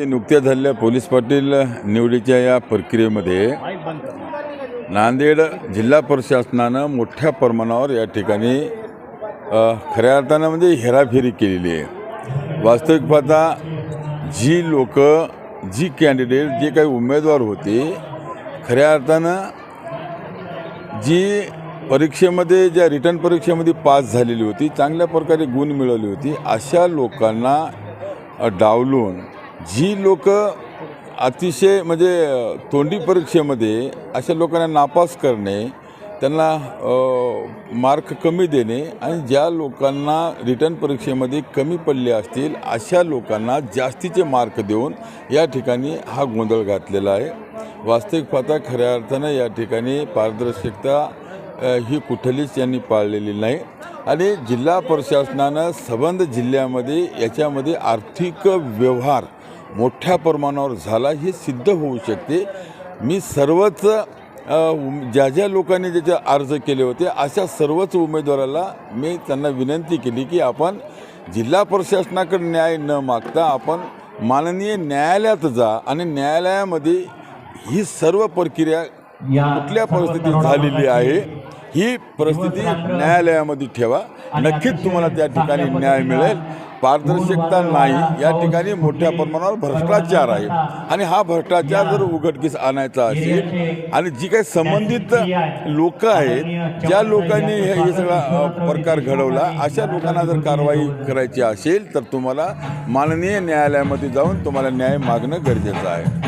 ते नुकत्याच झालेल्या पोलीस पाटील निवडीच्या या प्रक्रियेमध्ये नांदेड जिल्हा प्रशासनानं मोठ्या प्रमाणावर या ठिकाणी खऱ्या अर्थानं म्हणजे हेराफेरी केलेली आहे. वास्तविक पाहता जी लोक जी कॅन्डिडेट जे काही उमेदवार होते खऱ्या अर्थानं जी परीक्षेमध्ये ज्या रिटर्न परीक्षेमध्ये पास झालेली होती चांगल्या प्रकारे गुण मिळवली होती अशा लोकांना डावलून जी लोक अतिशय म्हणजे तोंडी परीक्षेमध्ये अशा लोकांना नापास करणे त्यांना मार्क कमी देणे आणि ज्या लोकांना रिटर्न परीक्षेमध्ये कमी पडले असतील अशा लोकांना जास्तीचे मार्क देऊन या ठिकाणी हा गोंधळ घातलेला आहे. वास्तविक पाहता खऱ्या अर्थानं या ठिकाणी पारदर्शकता ही कुठलीच यांनी पाळलेली नाही. आणि जिल्हा प्रशासनानं सबंध जिल्ह्यामध्ये याच्यामध्ये आर्थिक व्यवहार मोठ्या प्रमाणावर झाला हे सिद्ध होऊ शकते. मी सर्वच ज्या ज्या लोकांनी ज्याचे अर्ज केले होते अशा सर्वच उमेदवाराला मी त्यांना विनंती केली की आपण जिल्हा प्रशासनाकडे न्याय न मागता आपण माननीय न्यायालयात जा आणि न्यायालयामध्ये ही सर्व प्रक्रिया कुठल्या परिस्थितीत झालेली आहे ही परिस्थिती न्यायालयामध्ये ठेवा. नक्कीच तुम्हाला त्या ठिकाणी न्याय मिळेल. पारदर्शकता नाही या ठिकाणी मोठ्या प्रमाणावर भ्रष्टाचार आहे. आणि हा भ्रष्टाचार जर उघडकीस आणायचा असेल आणि जी काही संबंधित लोक आहेत ज्या लोकांनी हे हे सगळा प्रकार घडवला अशा लोकांना जर कारवाई करायची असेल तर तुम्हाला माननीय न्यायालयामध्ये जाऊन तुम्हाला न्याय मागणं गरजेचं आहे.